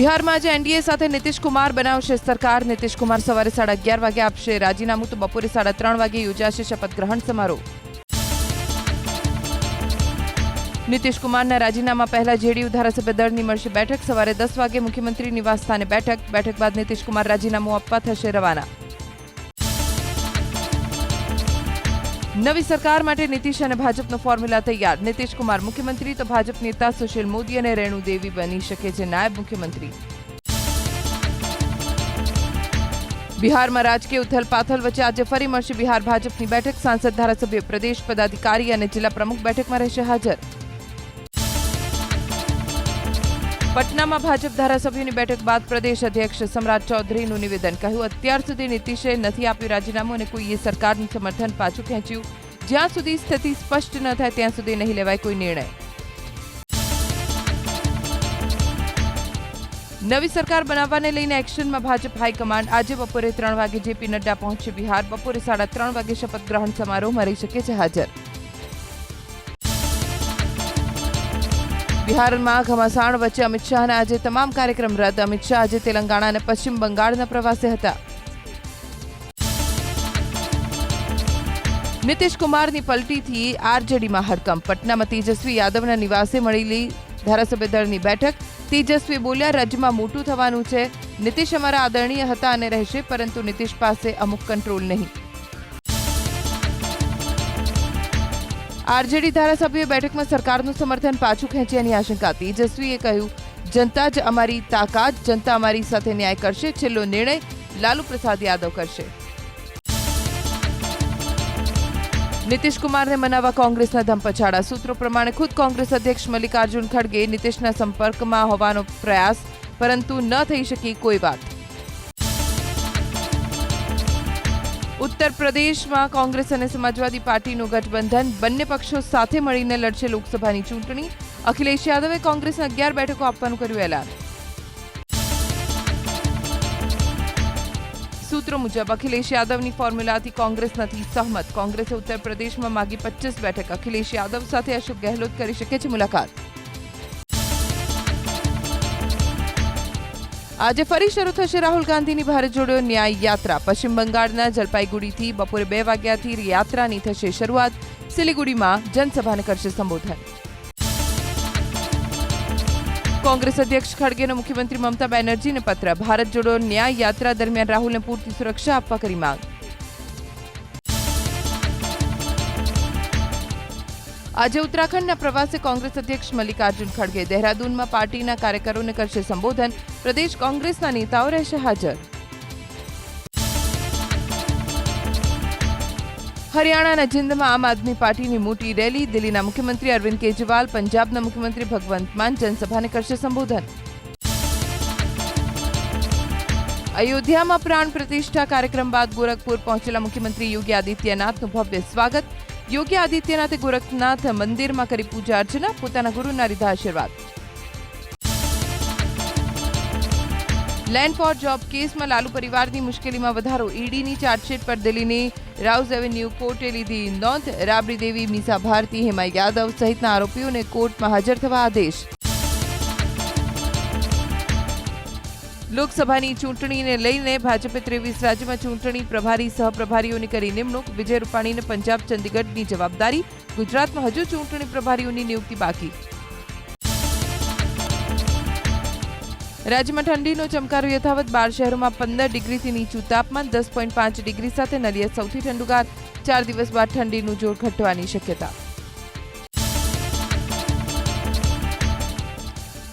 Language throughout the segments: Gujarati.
બિહારમાં આજે એનડીએ સાથે નીતિશ કુમાર બનાવશે સરકાર. નીતિશ કુમાર સવારે સાડા અગિયાર વાગે આપશે રાજીનામું, તો બપોરે સાડા ત્રણ વાગે યોજાશે શપથ ગ્રહણ સમારોહ. નીતિશ કુમારના રાજીનામા પહેલા જેડીયુ ધારાસભ્ય દળની મળશે બેઠક. સવારે દસ વાગે મુખ્યમંત્રી નિવાસ સ્થાને બેઠક. બેઠક બાદ નીતિશ કુમાર રાજીનામું આપવા થશે રવાના. નવી સરકાર માટે નીતિશ અને ભાજપનો ફોર્મ્યુલા તૈયાર. નીતિશ કુમાર મુખ્યમંત્રી, તો ભાજપ નેતા સુશીલ મોદી અને રેણુ દેવી બની શકે છે નાયબ મુખ્યમંત્રી. બિહારમાં રાજકીય ઉથલપાથલ વચ્ચે આજે ફરી મળશે બિહાર ભાજપની બેઠક. સાંસદ ધારાસભ્ય, પ્રદેશ પદાધિકારી અને જિલ્લા પ્રમુખ બેઠકમાં રહેશે હાજર. પટનામાં ભાજપ ધારાસભ્યોની બેઠક બાદ પ્રદેશ અધ્યક્ષ સમ્રાટ ચૌધરીનું નિવેદન. કહ્યું, અત્યાર સુધી નીતિશે નથી આપ્યું રાજીનામું અને કોઈએ સરકારનું સમર્થન પાછું ખેંચ્યું. જ્યાં સુધી સ્થિતિ સ્પષ્ટ ન થાય, ત્યાં સુધી નહીં લેવાય કોઈ નિર્ણય. નવી સરકાર બનાવવાને લઈને એક્શનમાં ભાજપ હાઈકમાન્ડ. આજે બપોરે ત્રણ વાગે જેપી નડ્ડા પહોંચશે બિહાર. બપોરે સાડા ત્રણ વાગે શપથ ગ્રહણ સમારોહમાં રહી શકે છે હાજર. બિહારમાં ઘમાસાણ વચ્ચે અમિત શાહના આજે તમામ કાર્યક્રમ રદ. અમિત શાહ આજે તેલંગાણા અને પશ્ચિમ બંગાળના પ્રવાસે હતા. નીતિશ કુમારની પલટીથી આરજેડીમાં હડકંપ. પટનામાં તેજસ્વી યાદવના નિવાસે મળેલી ધારાસભ્ય દળની બેઠક. તેજસ્વી બોલ્યા, રાજ્યમાં મોટું થવાનું છે. નીતિશ અમારા આદરણીય હતા અને રહેશે, પરંતુ નીતિશ પાસે અમુક કંટ્રોલ નહીં. આરજેડી ધારાસભ્યોએ બેઠકમાં સરકારનું સમર્થન પાછું ખેંચ્યાની આશંકા. તેજસ્વીએ કહ્યું, જનતા જ અમારી તાકાત, જનતા અમારી સાથે ન્યાય કરશે. છેલ્લો નિર્ણય લાલુ પ્રસાદ યાદવ કરશે. નીતિશ મનાવવા કોંગ્રેસના ધમપછાડા. સૂત્રો પ્રમાણે ખુદ કોંગ્રેસ અધ્યક્ષ મલ્લિકાર્જુન ખડગે નીતિશના સંપર્કમાં હોવાનો પ્રયાસ, પરંતુ ન થઈ શકી કોઈ વાત. ઉત્તર પ્રદેશમાં કોંગ્રેસ અને સમાજવાદી પાર્ટીનું ગઠબંધન બંને પક્ષો સાથે મળીને લડશે લોકસભાની ચૂંટણી. અખિલેશ યાદવે કોંગ્રેસને અગિયાર બેઠકો આપવાનું કર્યું એલાન. સૂત્રો મુજબ, અખિલેશ યાદવની ફોર્મ્યુલાથી કોંગ્રેસ નથી સહમત. કોંગ્રેસે ઉત્તર પ્રદેશમાં માગી પચીસ બેઠક. અખિલેશ યાદવ સાથે અશોક ગહેલોત કરી શકે છે મુલાકાત. આજે ફરી શરૂ થશે રાહુલ ગાંધીની ભારત જોડો ન્યાય યાત્રા. પશ્ચિમ બંગાળના જલપાઈગુડીથી બપોરે બે વાગ્યાથી યાત્રાની થશે શરૂઆત. સિલિગુડીમાં જનસભાને કરશે સંબોધન. કોંગ્રેસ અધ્યક્ષ ખડગેનો મુખ્યમંત્રી મમતા બેનર્જીને પત્ર. ભારત જોડો ન્યાય યાત્રા દરમિયાન રાહુલને પૂરતી સુરક્ષા આપવા કરી માંગ. આજે ઉત્તરાખંડના પ્રવાસે કોંગ્રેસ અધ્યક્ષ મલ્લિકાર્જુન ખડગે દહેરાદૂનમાં પાર્ટીના કાર્યકરોને કરશે સંબોધન. પ્રદેશ કોંગ્રેસના નેતાઓ રહેશે હાજર. હરિયાણાના જિંદમાં આમ આદમી પાર્ટીની મોટી રેલી. દિલ્હીના મુખ્યમંત્રી અરવિંદ કેજરીવાલ, પંજાબના મુખ્યમંત્રી ભગવંત માન જનસભાને કરશે સંબોધન. અયોધ્યામાં પ્રાણ પ્રતિષ્ઠા કાર્યક્રમ બાદ ગોરખપુર પહોંચેલા મુખ્યમંત્રી યોગી આદિત્યનાથનું ભવ્ય સ્વાગત. યોગી આદિત્યનાથે ગોરખનાથ મંદિરમાં કરી પૂજા અર્ચના, પોતાના ગુરુના લીધા આશીર્વાદ. લેન્ડ ફોર જોબ કેસમાં લાલુ પરિવારની મુશ્કેલીમાં વધારો. ઈડીની ચાર્જશીટ પર દિલ્હીની રાઉઝ એવન્યુ કોર્ટે લીધી નોંધ. રાબડી દેવી, મીસા ભારતી હેમા યાદવ સહિતના આરોપીઓને કોર્ટમાં હાજર થવા આદેશ. લોકસભાની ચૂંટણીને લઈને ભાજપે ત્રેવીસ રાજ્યમાં ચૂંટણી પ્રભારી, સહપ્રભારીઓની કરી નિમણૂક. વિજય રૂપાણીને પંજાબ ચંદીગઢની જવાબદારી. ગુજરાતમાં હજુ ચૂંટણી પ્રભારીઓની નિયુક્તિ બાકી. રાજ્યમાં ઠંડીનો ચમકારો યથાવત. બાર શહેરોમાં પંદર ડિગ્રીથી નીચું તાપમાન, દસ પોઈન્ટ પાંચ ડિગ્રી સાથે નલિયા સૌથી ઠંડુગાર. ચાર દિવસ બાદ ઠંડીનું જોર ઘટવાની શક્યતા.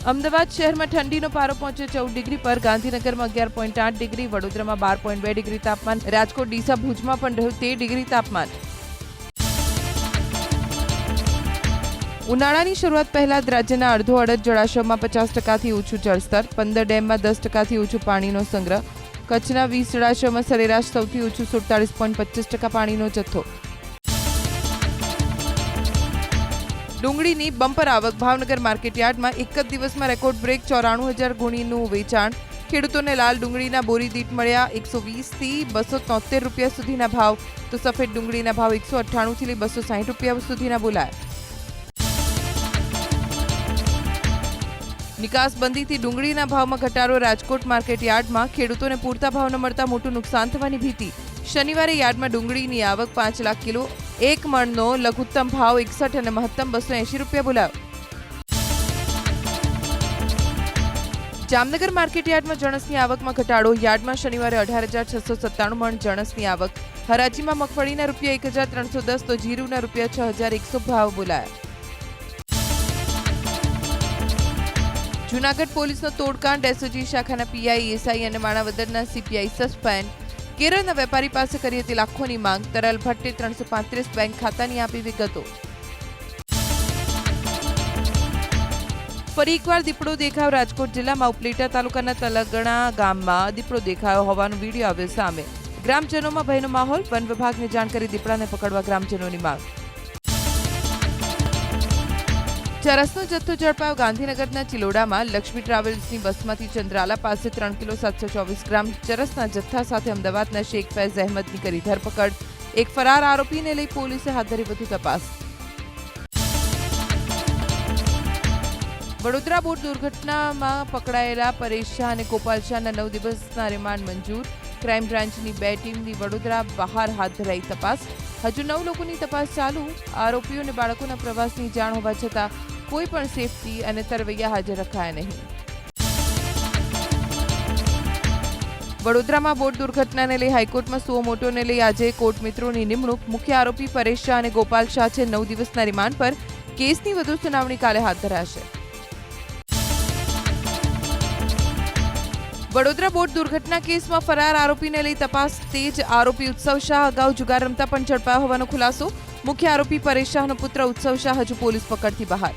અમદાવાદ શહેરમાં ઠંડીનો પારો પહોંચ્યો ચૌદ ડિગ્રી પર, ગાંધીનગરમાં અગિયાર પોઈન્ટ આઠ ડિગ્રી, વડોદરામાં બાર પોઈન્ટ બે ડિગ્રી તાપમાન, રાજકોટ, ડીસા, ભુજમાં પણ રહ્યું તેર ડિગ્રી તાપમાન. ઉનાળાની શરૂઆત પહેલા જ રાજ્યના અડધો અડધ જળાશયોમાં પચાસ ટકાથી ઓછું જળસ્તર, પંદર ડેમમાં દસ ટકાથી ઓછું પાણીનો સંગ્રહ, કચ્છના વીસ જળાશયોમાં સરેરાશ સૌથી ઓછું સુડતાલીસ પોઈન્ટ પચીસ ટકા પાણીનો જથ્થો. ડુંગળીની બમ્પર આવક ભાવનગર માર્કેટયાર્ડમાં એક જ દિવસમાં રેકોર્ડ બ્રેક ચોરાણું હજાર ગુણીનું વેચાણ. ખેડૂતોને લાલ ડુંગળીના બોરી દીઠ મળ્યા એકસો વીસથી બસો તોતેર રૂપિયા સુધીના ભાવ. તો સફેદ ડુંગળીના ભાવ એકસો અઠ્ઠાણુંથી લઈ બસો સાહીઠ રૂપિયા સુધીના બોલાયા. નિકાસબંધીથી ડુંગળીના ભાવમાં ઘટાડો રાજકોટ માર્કેટ યાર્ડમાં ખેડૂતોને પૂરતા ભાવ ન મળતા મોટું નુકસાન થવાની ભીતિ. શનિવારે યાર્ડમાં ડુંગળીની આવક પાંચ લાખ કિલો, એક મણનો લઘુત્તમ ભાવ એકસઠ અને મહત્તમ બસો એંશી રૂપિયા બોલાયો. જામનગર માર્કેટ યાર્ડમાં જણસની આવકમાં ઘટાડો. યાર્ડમાં શનિવારે અઢાર હજાર છસો સત્તાણું મણ જણસની આવક. હરાજીમાં મગફળીના રૂપિયા એક હજાર ત્રણસો દસ તો જીરુના રૂપિયા છ હજાર એકસો ભાવ બોલાયા. જૂનાગઢ પોલીસનો તોડકાંડ. એસઓજી શાખાના પીઆઈ, એસઆઈ અને માણાવદરના સીપીઆઈ સસ્પેન્ડ. કેરળના વેપારી પાસે કરી હતી લાખોની માંગ. તરલ ભટ્ટે ત્રણસો પાંત્રીસ બેંક ખાતાની આપી વિગતો. ફરી એકવાર દીપડો દેખાવ રાજકોટ જિલ્લામાં. ઉપલેટા તાલુકાના તલગણા ગામમાં દીપડો દેખાયો હોવાનો વીડિયો આવ્યો સામે. ગ્રામજનોમાં ભયનો માહોલ. વન વિભાગને જાણ કરી દીપડાને પકડવા ગ્રામજનોની માંગ. ચરસનો જથ્થો ઝડપાયો ગાંધીનગરના ચિલોડામાં. લક્ષ્મી ટ્રાવેલ્સની બસમાંથી ચંદ્રાલા પાસે ત્રણ કિલો સાતસો ચોવીસ ગ્રામ ચરસના જથ્થા સાથે અમદાવાદના શેખ ફૈઝ અહેમદની કરી ધરપકડ. એક ફરાર આરોપીને લઈ પોલીસે હાથ ધરી વધુ તપાસ. વડોદરા બોટ દુર્ઘટનામાં પકડાયેલા પરેશ શાહ અને ગોપાલ શાહના નવ દિવસના રિમાન્ડ મંજૂર. ક્રાઇમ બ્રાન્ચની બે ટીમની વડોદરા બહાર હાથ ધરાઈ તપાસ. હજુ નવ લોકોની તપાસ ચાલુ આરોપીઓ અને બાળકોના પ્રવાસની જાણ હોવા છતાં કોઈ પણ સેફટી અને તરવૈયા હાજર રખાયા નહીં. વડોદરામાં બોટ દુર્ઘટનાને લઈ હાઈકોર્ટમાં સુઓ મોટોને લઈ આજે કોર્ટ મિત્રોની નિમણૂક. મુખ્ય આરોપી પરેશ શાહ અને ગોપાલ શાહ છે નવ દિવસના રિમાન્ડ પર. કેસની વધુ સુનાવણી કાલે હાથ ધરાશે. વડોદરા બોટ દુર્ઘટના કેસમાં ફરાર આરોપીને લઈ તપાસ તેજ આરોપી ઉત્સવ શાહ અગાઉ જુગાર રમતા પણ ઝડપાયો હોવાનો ખુલાસો. મુખ્ય આરોપી પરેશ શાહનો પુત્ર ઉત્સવ શાહ હજુ પોલીસ પકડથી બહાર.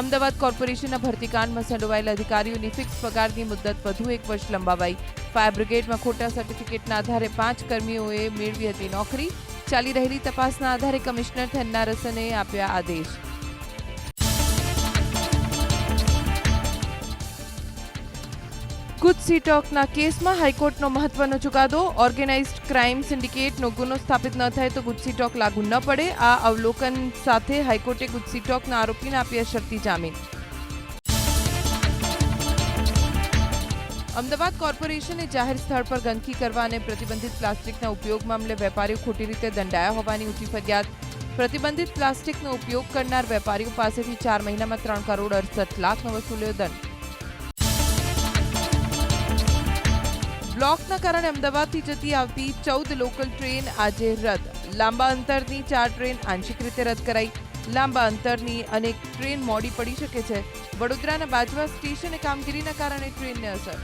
અમદાવાદ કોર્પોરેશનના ભરતીકાંડમાં સંડોવાયેલા અધિકારીઓની ફિક્સ પગારની મુદત વધુ એક વર્ષ લંબાવાઈ. ફાયર બ્રિગેડમાં ખોટા સર્ટિફિકેટના આધારે પાંચ કર્મીઓએ મેળવી હતી નોકરી. ચાલી રહેલી તપાસના આધારે કમિશનર થન્નારસને આપ્યા આદેશ. ગુજસી ટોકના કેસમાં હાઈકોર્ટનો મહત્વનો ચુકાદો ઓર્ગેનાઇઝડ ક્રાઇમ સિન્ડિકેટનો ગુનો સ્થાપિત ન થાય તો ગુજસી ટોક લાગુ ન પડે આ અવલોકન સાથે હાઈકોર્ટે ગુજસી ટોકના આરોપીને આપ્યા શરતી જામીન અમદાવાદ કોર્પોરેશને જાહેર સ્થળ પર ગંદકી કરવા અને પ્રતિબંધિત પ્લાસ્ટિકના ઉપયોગ મામલે વેપારીઓ ખોટી રીતે દંડાયા હોવાની ઊંચી ફરિયાદ પ્રતિબંધિત પ્લાસ્ટિકનો ઉપયોગ કરનાર વેપારીઓ પાસેથી ચાર મહિનામાં ત્રણ કરોડ અડસઠ લાખનો વસૂલ્યો દંડ બ્લોકના કારણે અમદાવાદથી જતી આવતી ચૌદ લોકલ ટ્રેન આજે રદ. લાંબા અંતરની ચાર ટ્રેન આંશિક રીતે રદ કરાઈ. લાંબા અંતરની અનેક ટ્રેન મોડી પડી શકે છે. વડોદરાના બાજવા સ્ટેશને કામગીરીના કારણે ટ્રેનને અસર.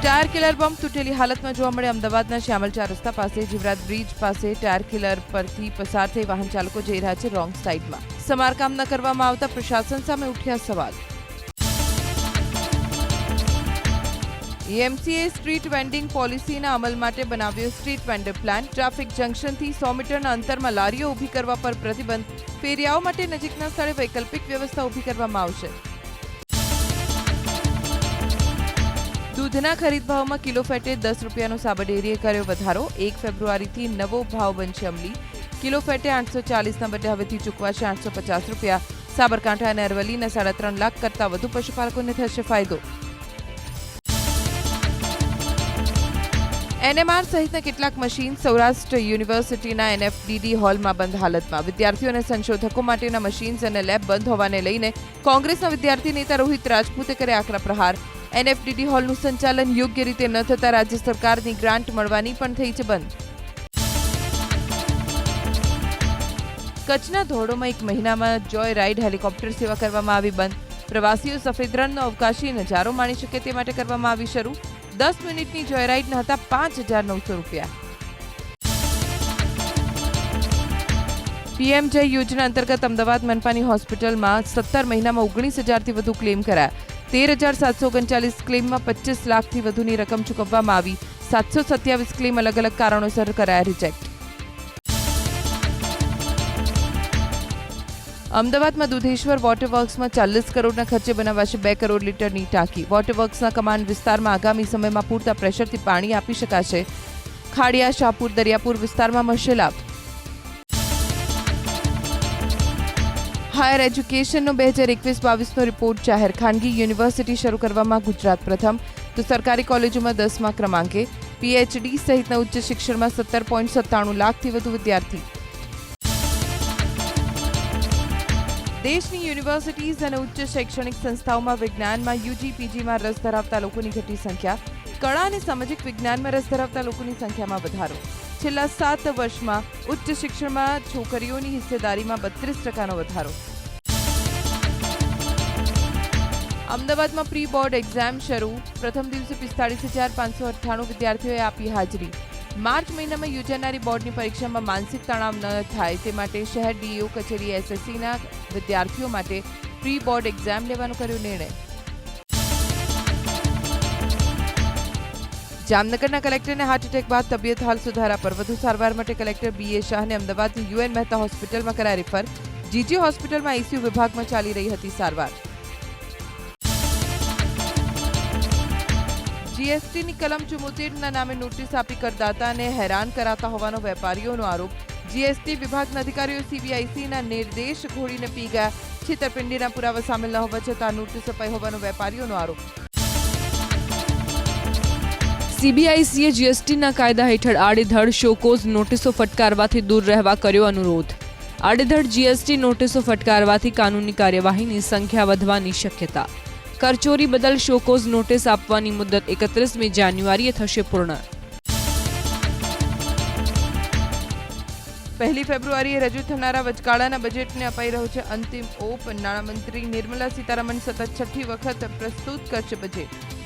ટાયર કિલર બમ્પ તૂટેલી હાલતમાં જોવા મળે અમદાવાદના શ્યામલ ચાર રસ્તા પાસે. જીવરાજ બ્રિજ પાસે ટાયર કિલર પરથી પસાર થઈ વાહન ચાલકો જઈ રહ્યા છે રોંગ સાઈડમાં. સમારકામ ન કરવામાં આવતા પ્રશાસન સામે ઉઠ્યા સવાલ. એમસીએ સ્ટ્રીટ વેન્ડિંગ પોલિસીના અમલ માટે બનાવ્યો સ્ટ્રીટ વેન્ડર પ્લાન. ટ્રાફિક જંકશનથી સો મીટરના અંતરમાં લારીઓ ઊભી કરવા પર પ્રતિબંધ. ફેરિયાઓ માટે નજીકના સ્થળે વૈકલ્પિક વ્યવસ્થા ઊભી કરવામાં આવશે. દૂધના ખરીદ ભાવમાં કિલો ફેટે દસ રૂપિયાનો સાબરડેરીએ કર્યો વધારો. એક ફેબ્રુઆરીથી નવો ભાવ બનશે અમલી. કિલો ફેટે આઠસો ચાલીસના બદલે હવેથી ચૂકવાશે આઠસો પચાસ રૂપિયા. સાબરકાંઠા અને અરવલ્લીના સાડા ત્રણ લાખ કરતાં વધુ પશુપાલકોને થશે ફાયદો. એનએમઆર સહિતના કેટલાક મશીન સૌરાષ્ટ્ર યુનિવર્સિટીના એનએફડીડી હોલમાં બંધ હાલતમાં. વિદ્યાર્થીઓ અને સંશોધકો માટેના મશીન્સ અને લેબ બંધ હોવાને લઈને કોંગ્રેસના વિદ્યાર્થી નેતા રોહિત રાજપૂતે કર્યા આકરા પ્રહાર. એનએફડીડી હોલનું સંચાલન યોગ્ય રીતે ન થતા રાજ્ય સરકારની ગ્રાન્ટ મળવાની પણ થઈ છે બંધ. કચ્છના ધોરડોમાં એક મહિનામાં જોય રાઇડ હેલિકોપ્ટર સેવા કરવામાં આવી બંધ. પ્રવાસીઓ સફેદ રણનો અવકાશી નજારો માણી શકે તે માટે કરવામાં આવી શરૂ. દસ મિનિટની જોયરાઇડના હતા પાંચ હજાર નવસો રૂપિયા. પીએમ જય યોજના અંતર્ગત અમદાવાદ મનપાની હોસ્પિટલમાં સત્તર મહિનામાં ઓગણીસ હજારથી વધુ ક્લેમ કરાયા. તેર હજાર સાતસો ઓગણચાલીસ ક્લેમમાં પચીસ લાખથી વધુની રકમ ચૂકવવામાં આવી. સાતસો સત્યાવીસ ક્લેમ અલગ અલગ કારણોસર કરાયા રિજેક્ટ. અમદાવાદમાં દુધેશ્વર વોટરવર્ક્સમાં ચાલીસ કરોડના ખર્ચે બનાવાશે બે કરોડ લીટરની ટાંકી. વોટરવર્ક્સના કમાન્ડ વિસ્તારમાં આગામી સમયમાં પૂરતા પ્રેશરથી પાણી આપી શકાશે. ખાડિયા, શાહપુર, દરિયાપુર વિસ્તારમાં મળશે લાભ. હાયર એજ્યુકેશનનો બે હજાર એકવીસ બાવીસનો રિપોર્ટ જાહેર. ખાનગી યુનિવર્સિટી શરૂ કરવામાં ગુજરાત પ્રથમ. તો સરકારી કોલેજોમાં દસમા ક્રમાંકે. પીએચડી સહિતના ઉચ્ચ શિક્ષણમાં સત્તર પોઈન્ટ સત્તાણું લાખથી વધુ વિદ્યાર્થી. દેશની યુનિવર્સિટીઝ અને ઉચ્ચ શૈક્ષણિક સંસ્થાઓમાં વિજ્ઞાનમાં યુજી પીજીમાં રસ ધરાવતા લોકોની ઘટી સંખ્યા, કળા અને સામાજિક વિજ્ઞાનમાં રસ ધરાવતા લોકોની સંખ્યામાં વધારો. છેલ્લા સાત વર્ષમાં ઉચ્ચ શિક્ષણમાં છોકરીઓની હિસ્સેદારીમાં બત્રીસ ટકાનો વધારો. અમદાવાદમાં પ્રી બોર્ડ એક્ઝામ શરૂ. પ્રથમ દિવસે પિસ્તાળીસ હજાર પાંચસો અઠ્ઠાણું વિદ્યાર્થીઓએ આપી હાજરી. માર્ચ મહિનામાં યોજાનારી બોર્ડની પરીક્ષામાં માનસિક તણાવ ન થાય તે માટે શહેર ડીઈઓ કચેરી એસએસસીના વિદ્યાર્થીઓ માટે પ્રી બોર્ડ એક્ઝામ લેવાનો કર્યો નિર્ણય. જામનગરના કલેક્ટરને હાર્ટ એટેક બાદ તબિયત હાલ સુધારા પર વધુ સારવાર માટે કલેક્ટર બી એ શાહને અમદાવાદની યુએન મહેતા હોસ્પિટલમાં કરાયા રેફર જીજી હોસ્પિટલમાં આઈસીયુ વિભાગમાં ચાલી રહી હતી સારવાર. જીએસટીની કલમ ચુમ્મોતેરના નામે નોટિસ આપી કરદાતાને હેરાન કરાતા હોવાનો વેપારીઓનો આરોપ. જીએસટી વિભાગના અધિકારીઓ સીબીઆઈસીના નિર્દેશ ઘોડીને પી ગયા. છેતરપિંડીના પુરાવા સામેલ ન હોવા છતાં નોટિસ અપાઈ હોવાનો વેપારીઓનો આરોપ. સીબીઆઈસીએ જીએસટીના કાયદા હેઠળ આડેધડ શોકોઝ નોટિસો ફટકારવાથી દૂર રહેવા કર્યો અનુરોધ. આડેધડ જીએસટી નોટિસો ફટકારવાથી કાનૂની કાર્યવાહીની સંખ્યા વધવાની શક્યતા. કરચોરી બદલ શોકોઝ નોટિસ આપવાની મુદત એકત્રીસમી જાન્યુઆરીએ થશે પૂર્ણ. પહેલી ફેબ્રુઆરીએ રજૂ થનારા વચગાળાના બજેટને અપાઈ રહ્યો છે અંતિમ ઓપ. નાણામંત્રી નિર્મલા સીતારામન સતત છઠ્ઠી વખત પ્રસ્તુત કરશે બજેટ.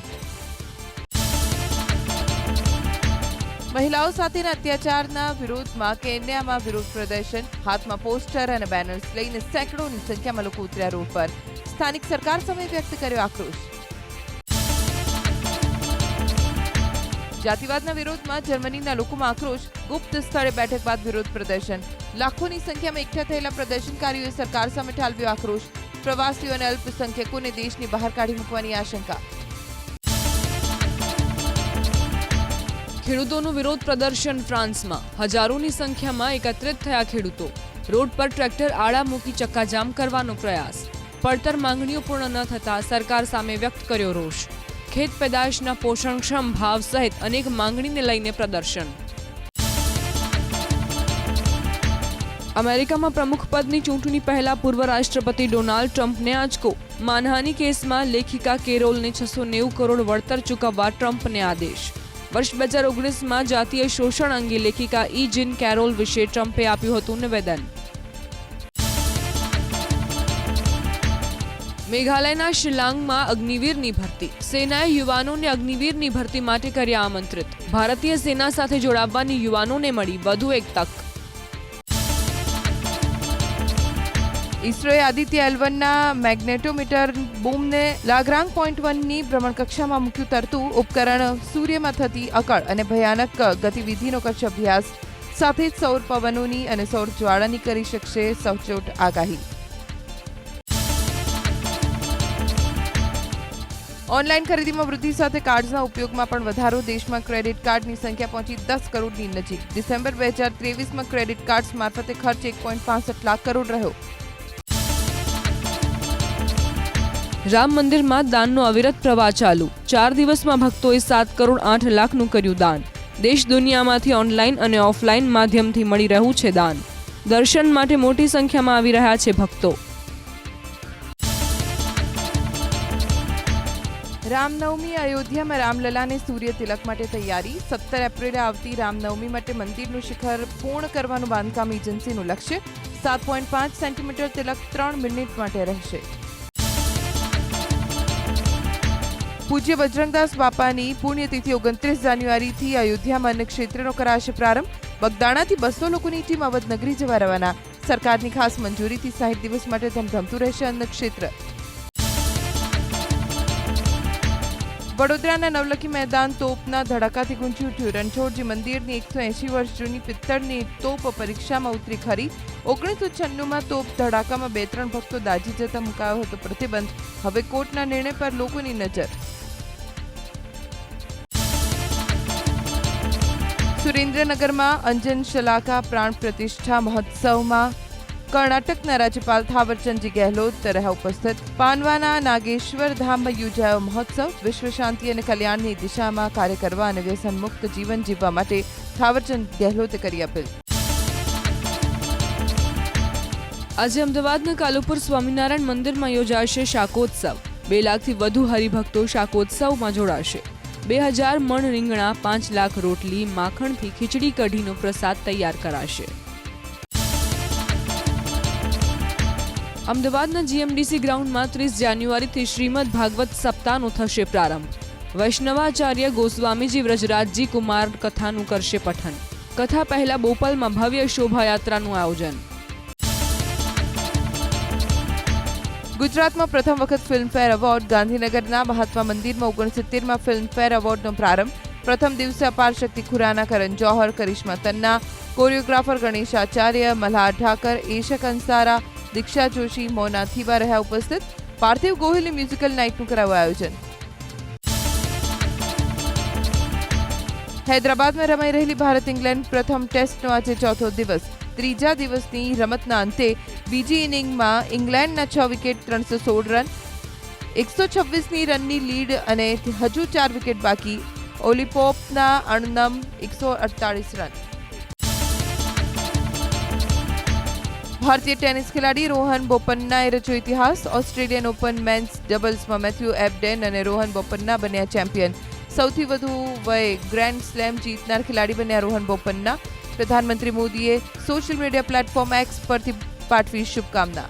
મહિલાઓ સાથેના અત્યાચારના વિરોધમાં કેન્યામાં વિરોધ પ્રદર્શન, હાથમાં પોસ્ટર અને બેનર્સ લઈને સેંકડોની સંખ્યામાં લોકો ઉતર્યા રોડ પર. સ્થાનિક સરકાર સામે વ્યક્ત કર્યો આક્રોશ. જાતિવાદના વિરોધમાં જર્મનીના લોકોમાં આક્રોશ. ગુપ્ત સ્થળે બેઠક બાદ વિરોધ પ્રદર્શન. લાખોની સંખ્યામાં એકઠા થયેલા પ્રદર્શનકારીઓએ સરકાર સામે ઠાલવ્યો આક્રોશ. પ્રવાસીઓ અને અલ્પસંખ્યકોને દેશની બહાર કાઢી મૂકવાની આશંકા. ખેડૂતોનું વિરોધ પ્રદર્શન ફ્રાન્સમાં. હજારોની સંખ્યામાં એકત્રિત થયા ખેડૂતો. રોડ પર ટ્રેક્ટર આડા મૂકી ચક્કાજામ કરવાનો પ્રયાસ. પડતર માંગણીઓ પૂર્ણ ન થતાં સરકાર સામે વ્યક્ત કર્યો રોષ. ખેત પેદાશના પોષણક્ષમ ભાવ સહિત અનેક માંગણીને લઈને પ્રદર્શન. અમેરિકામાં પ્રમુખ પદની ચૂંટણી પહેલા પૂર્વ રાષ્ટ્રપતિ ડોનાલ્ડ ટ્રમ્પને આંચકો. માનહાની કેસમાં લેખિકા કેરોલને છસો નેવું કરોડ વળતર ચૂકવવા ટ્રમ્પને આદેશ. વર્ષ બે હજાર ઓગણીસમાં જાતીય શોષણ અંગે લેખિકા ઈ જીન કેરોલ વિશે ટ્રમ્પે આપ્યું હતું નિવેદન. મેઘાલયના શિલાંગમાં અગ્નિવીરની ભરતી. સેનાએ યુવાનોને અગ્નિવીરની ભરતી માટે કર્યા આમંત્રિત. ભારતીય સેના સાથે જોડાવવાની યુવાનોને મળી વધુ એક તક. ઇસરોએ આદિત્ય એલવનના મેગ્નેટોમીટર બૂમને લાગરાંગ પોઈન્ટ વનની ભ્રમણકક્ષામાં મૂક્યું તરતું. ઉપકરણ સૂર્યમાં થતી અકળ અને ભયાનક ગતિવિધિનો કરશે અભ્યાસ સાથે જ સૌર પવનોની અને સૌર જ્વાળાની કરી શકશે સચોટ આગાહી. ઓનલાઈન ખરીદીમાં વૃદ્ધિ સાથે કાર્ડ્સના ઉપયોગમાં પણ વધારો. દેશમાં ક્રેડિટ કાર્ડની સંખ્યા પહોંચી દસ કરોડની નજીક. ડિસેમ્બર બે હજાર ત્રેવીસમાં ક્રેડિટ કાર્ડ્સ મારફતે ખર્ચ એક પોઈન્ટ પાસઠ લાખ કરોડ રહ્યો. રામ મંદિરમાં દાનનો અવિરત પ્રવાહ ચાલુ. ચાર દિવસમાં ભક્તોએ સાત કરોડ આઠ લાખનું કર્યું દાન. દેશ દુનિયામાંથી ઓનલાઈન અને ઓફલાઈન માધ્યમથી મળી રહ્યું છે દાન. દર્શન માટે મોટી સંખ્યામાં આવી રહ્યા છે ભક્તો. રામનવમી, અયોધ્યામાં રામલલાને સૂર્ય તિલક માટે તૈયારી. સત્તર એપ્રિલે આવતી રામનવમી માટે મંદિરનું શિખર પૂર્ણ કરવાનું બાંધકામ એજન્સીનું લક્ષ્ય. સાત પોઈન્ટ પાંચ સેન્ટીમીટર તિલક ત્રણ મિનિટ માટે રહેશે. પૂજ્ય બજરંગદાસ બાપાની પુણ્યતિથિ ઓગણત્રીસ જાન્યુઆરીથી અયોધ્યામાં અન્ન ક્ષેત્રનો કરાશે પ્રારંભ. બગદાણાથી બસો લોકોની ટીમ અવધનગરી જવા રવાના. સરકારની ખાસ મંજૂરીથી સાહીઠ દિવસ માટે ધમધમતું રહેશે અન્ન ક્ષેત્ર. વડોદરાના નવલખી મેદાન તોપના ધડાકાથી ગુંજી ઉઠ્યું રણછોડજી મંદિરની એકસો એંશી વર્ષ જૂની પિત્તળની તોપ પરીક્ષામાં ઉતરી ખરી. ઓગણીસો છન્નુંમાં તોપ ધડાકામાં બે ત્રણ ભક્તો દાજી જતા મુકાયો હતો પ્રતિબંધ. હવે કોર્ટના નિર્ણય પર લોકોની નજર. સુરેન્દ્રનગરમાં અંજન શલાકા પ્રાણ પ્રતિષ્ઠા મહોત્સવમાં કર્ણાટકના રાજ્યપાલ થાવરચંદજી ગેહલોત તરહ ઉપસ્થિત. પાનવાના નાગેશ્વર ધામમાં યોજાયો મહોત્સવ. વિશ્વ શાંતિ અને કલ્યાણની દિશામાં કાર્ય કરવા અને વ્યસન મુક્ત જીવન જીવવા માટે થાવરચંદ ગેહલોતે કરી અપીલ. આજે અમદાવાદના કાલુપુર સ્વામિનારાયણ મંદિરમાં યોજાશે શાકોત્સવ. બે લાખથી વધુ હરિભક્તો શાકોત્સવમાં જોડાશે. બે હજાર મણ રીંગણા, પાંચ લાખ રોટલી, માખણથી ખીચડી કઢીનો પ્રસાદ તૈયાર કરાશે. અમદાવાદના જીએમડીસી ગ્રાઉન્ડમાં ત્રીસ જાન્યુઆરીથી શ્રીમદ ભાગવત સપ્તાહનો થશે પ્રારંભ. વૈષ્ણવાચાર્ય ગોસ્વામીજી વ્રજરાજજી કુમાર કથાનું કરશે પઠન. કથા પહેલા બોપલમાં ભવ્ય શોભાયાત્રાનું આયોજન. ગુજરાતમાં પ્રથમ વખત ફિલ્મફેર એવોર્ડ ગાંધીનગરના મહાત્મા મંદિરમાં ઓગણસિત્તેરમાં ફિલ્મફેર એવોર્ડનો પ્રારંભ. પ્રથમ દિવસે અપાર શક્તિ ખુરાના, કરણ જોહર, કરિશ્મા તન્ના, કોરિયોગ્રાફર ગણેશ આચાર્ય, મલ્હાર ઠાકર એશક અંસારા, દીક્ષા જોશી, મોના થીવા રહ્યા ઉપસ્થિત. પાર્થિવ ગોહિલની મ્યુઝિકલ નાઇટનું કરાયું આયોજન. હૈદરાબાદમાં રમાઈ રહેલી ભારત ઇંગ્લેન્ડ પ્રથમ ટેસ્ટનો આજે ચોથો દિવસ. ત્રીજા દિવસની રમતના અંતે બીજી ઇનિંગમાં ઇંગ્લેન્ડના છ વિકેટ, ત્રણસો સોળ રન, એકસો છવ્વીસની રનની લીડ અને હજુ ચાર વિકેટ બાકી. ઓલિપોપના અણનમ એકસો અડતાળીસ રન. ભારતીય ટેનિસ ખેલાડી રોહન બોપન્નાએ રચ્યો ઇતિહાસ. ઓસ્ટ્રેલિયન ઓપન મેન્સ ડબલ્સમાં મેથ્યુ એબડેન અને રોહન બોપન્ના બન્યા ચેમ્પિયન. સૌથી વધુ વયે ગ્રેન્ડ સ્લેમ જીતનાર ખેલાડી બન્યા રોહન બોપન્ના. પ્રધાનમંત્રી મોદીએ સોશિયલ મીડિયા પ્લેટફોર્મ એક્સ પરથી ਪਾਠ ਵੀ ਸ਼ੁਭਕਾਮਨਾ।